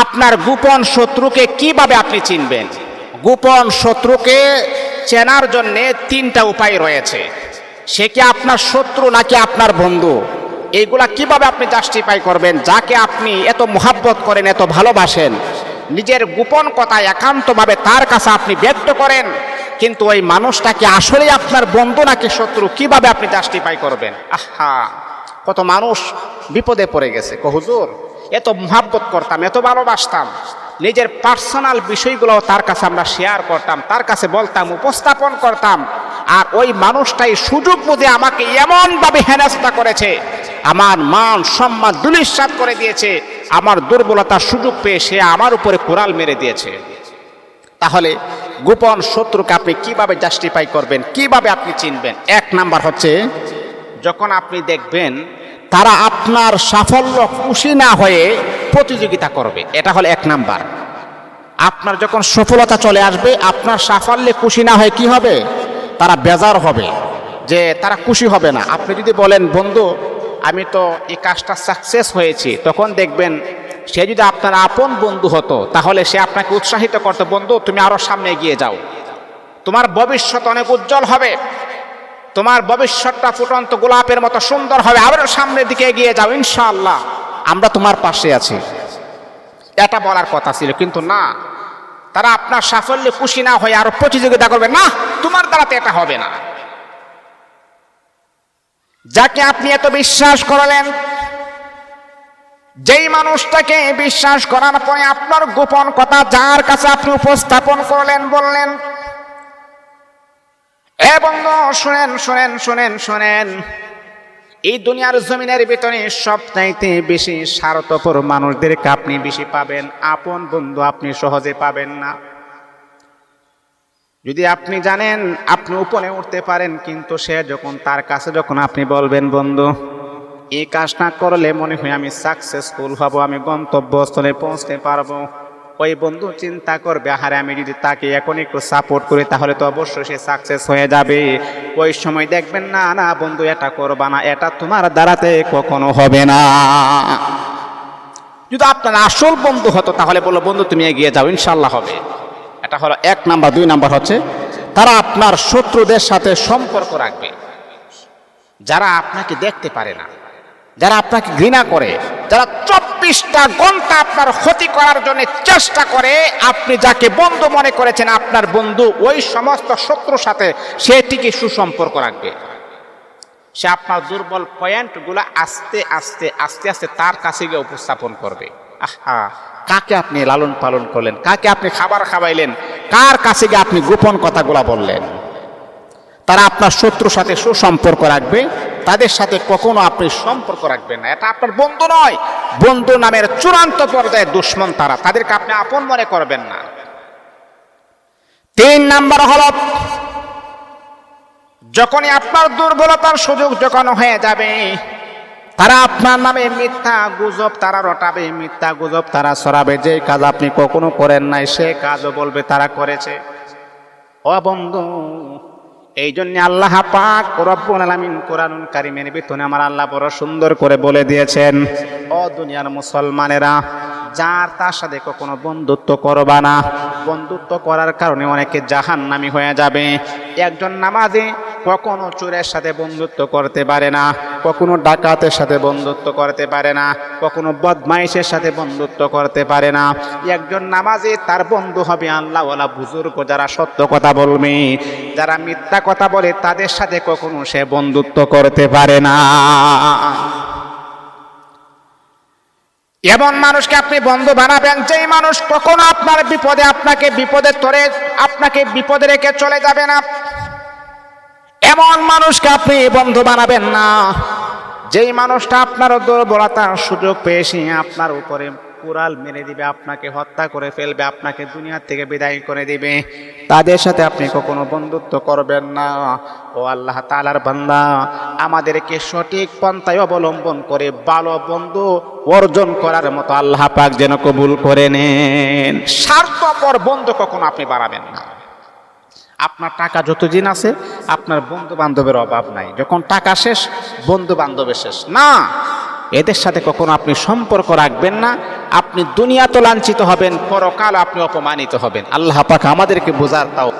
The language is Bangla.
আপনার গোপন শত্রুকে কীভাবে আপনি চিনবেন? গোপন শত্রুকে চেনার জন্য তিনটা উপায় রয়েছে। সে কি আপনার শত্রু নাকি আপনার বন্ধু? এইগুলা কীভাবে আপনি জাস্টিফাই করবেন? যাকে আপনি এত মোহাব্বত করেন, এত ভালোবাসেন, নিজের গোপন কথা একান্তভাবে তার কাছে আপনি ব্যক্ত করেন, কিন্তু ওই মানুষটাকে আসলে আপনার বন্ধু নাকি শত্রু? কীভাবে আপনি জাস্টিফাই করবেন? আহা, কত মানুষ বিপদে পড়ে গেছে। হুজুর এত মোহাব্বত করতাম, এত ভালোবাসতাম, নিজের পার্সোনাল বিষয়গুলো তার কাছে আমরা শেয়ার করতাম, তার কাছে বলতাম, উপস্থাপন করতাম, আর ওই মানুষটাই সুযোগ বুঝে আমাকে এমনভাবে হেনস্থা করেছে, আমার মান সম্মান দুলিশ্বাত করে দিয়েছে, আমার দুর্বলতার সুযোগ পেয়ে সে আমার উপরে কোরাল মেরে দিয়েছে। তাহলে গোপন শত্রুকে আপনি কীভাবে জাস্টিফাই করবেন, কীভাবে আপনি চিনবেন? এক নাম্বার হচ্ছে, যখন আপনি দেখবেন তারা আপনার সাফল্য খুশি না হয়ে প্রতিযোগিতা করবে। এটা হলো এক নাম্বার। আপনার যখন সফলতা চলে আসবে, আপনার সাফল্যে খুশি না হয়ে কি হবে? তারা বেজার হবে, যে তারা খুশি হবে না। আপনি যদি বলেন, বন্ধু, আমি তো এই কাজটা সাকসেস হয়েছি। তখন দেখবেন, সে যদি আপনার আপন বন্ধু হতো, তাহলে সে আপনাকে উৎসাহিত করতো, বন্ধু, তুমি আরও সামনে এগিয়ে যাও। তোমার ভবিষ্যৎ অনেক উজ্জ্বল হবে। তোমার ভবিষ্যৎটা ফুটন্ত গোলাপের মতো সুন্দর হবে। আবারও সামনের দিকে এগিয়ে যাও, ইনশাআল্লাহ। আমরা তোমার পাশে আছি। এটা বলার কথা ছিল, কিন্তু না। তারা আপনার সাফল্যে খুশি না হয়ে আরও প্রতিযোগিতা করবে। না, তোমার দ্বারাতে এটা হবে না। যাকে আপনি এত বিশ্বাস করলেন, যেই মানুষটাকে বিশ্বাস করার পরে আপনার গোপন কথা যার কাছে আপনি উপস্থাপন করলেন, বললেন এবং শুনেন শুনেন শুনেন শুনেন। এই দুনিয়ার জমিনের ভিতরে সবচাইতে বেশি স্বার্থপর মানুষদেরকে আপনি বেশি পাবেন। আপন বন্ধু আপনি সহজে পাবেন না। যদি আপনি জানেন, আপনি উপরে উঠতে পারেন, কিন্তু সে যখন, তার কাছে যখন আপনি বলবেন, বন্ধু, এই কাজটা করলে মনে হয় আমি সাকসেসফুল হব, আমি গন্তব্যস্থলে পৌঁছতে পারব। ওই বন্ধু চিন্তা করবে, আহারে, আমি যদি তাকে এখন একটু সাপোর্ট করি, তাহলে তো অবশ্যই সে সাকসেস হয়ে যাবে। ওই সময় দেখবেন, না না, বন্ধু, এটা করবা না, এটা তোমার দ্বারাতে কখনো হবে না। যদি আপনার আসল বন্ধু হতো, তাহলে বলল, বন্ধু, তুমি এগিয়ে যাও ইনশাল্লাহ হবে। এটা হলো এক নাম্বার। দুই নাম্বার হচ্ছে, তারা আপনার শত্রুদের সাথে সম্পর্ক রাখবে, যারা আপনাকে দেখতে পারে না। যারা আপনাকে ঘৃণা করে, যারা চব্বিশটা ঘণ্টা আপনার ক্ষতি করার জন্য চেষ্টা করে, আপনি যাকে বন্ধু মনে করেছেন, আপনার বন্ধু ওই সমস্ত শত্রুর সাথে সেটিকে সুসম্পর্ক রাখবে। সে আপনার দুর্বল পয়েন্টগুলো আস্তে আস্তে আস্তে আস্তে তার কাছে গিয়ে উপস্থাপন করবে। আহা! কাকে আপনি লালন পালন করলেন? কাকে আপনি খাবার খাওয়াইলেন? কার কাছে গিয়ে আপনি গোপন কথাগুলা বললেন? তারা আপনার শত্রুর সাথে সুসম্পর্ক রাখবে। তাদের সাথে কখনো আপনি সম্পর্ক রাখবেন না। এটা আপনার বন্ধু নয়। বন্ধু নামের চূড়ান্ত পর্যায়ে দুশ্মন তারা। তাদেরকে আপনি আপন মনে করবেন না। তিন নাম্বার হল, যখনই আপনার দুর্বলতার সুযোগ যখন হয়ে যাবে, তারা আপনার নামে মিথ্যা গুজব তারা রটাবে, মিথ্যা গুজব তারা সরাবে যে কাজ আপনি কখনো করেন নাই, সে কাজও বলবে তারা করেছে। ও বন্ধু এই জন্য আল্লাহ পাক রব্বুল আলামিন কোরআনুল কারিমের ভিতরে আমার আল্লাহ বড় সুন্দর করে বলে দিয়েছেন, ও দুনিয়ার মুসলমানেরা যার তার সাথে কখনো বন্ধুত্ব করবা না। বন্ধুত্ব করার কারণে অনেকে জাহান্নামি হয়ে যাবে। একজন নামাজে কখনো চোরের সাথে বন্ধুত্ব করতে পারে না, কখনো ডাকাতের সাথে বন্ধুত্ব করতে পারে না, কখনো বদমাইশের সাথে বন্ধুত্ব করতে পারে না। একজন নামাজে তার বন্ধু হবে আল্লাহওয়ালা বুজুর্গ যারা সত্য কথা বলবে। যারা মিথ্যা কথা বলে তাদের সাথে কখনো সে বন্ধুত্ব করতে পারে না। এমন মানুষকে আপনি বন্ধু বানাবেন, যেই মানুষ কখনো আপনার বিপদে আপনাকে বিপদে ধরে, আপনাকে বিপদে রেখে চলে যাবে না। এমন মানুষকে আপনি বন্ধু বানাবেন না, যেই মানুষটা আপনার দুর্বলতার সুযোগ পেয়েছি আপনার উপরে। কুড়াল মেরে দিবে, আপনাকে হত্যা করে ফেলবে, আপনাকে দুনিয়া থেকে বিদায় করে দিবে। তাদের সাথে আপনি কখনো বন্ধুত্ব করবেন না। ও আল্লাহ তালার বান্দা, আমাদেরকে সঠিক পন্থায় অবলম্বন করে ভালো বন্ধু অর্জন করার মতো আল্লাহ পাক যেন কবুল করে নেন। স্বার্থপর বন্ধু কখনো আপনি বাড়াবেন না। আপনার টাকা যতদিন আছে, আপনার বন্ধু বান্ধবের অভাব নাই। যখন টাকা শেষ বন্ধু বান্ধবের শেষ। না এদের সাথে কখনো আপনি সম্পর্ক রাখবেন না। আপনি দুনিয়া তো লাঞ্ছিত হবেন, পরকাল আপনি অপমানিত হবেন। আল্লাহ পাক আমাদেরকে বোঝার তাও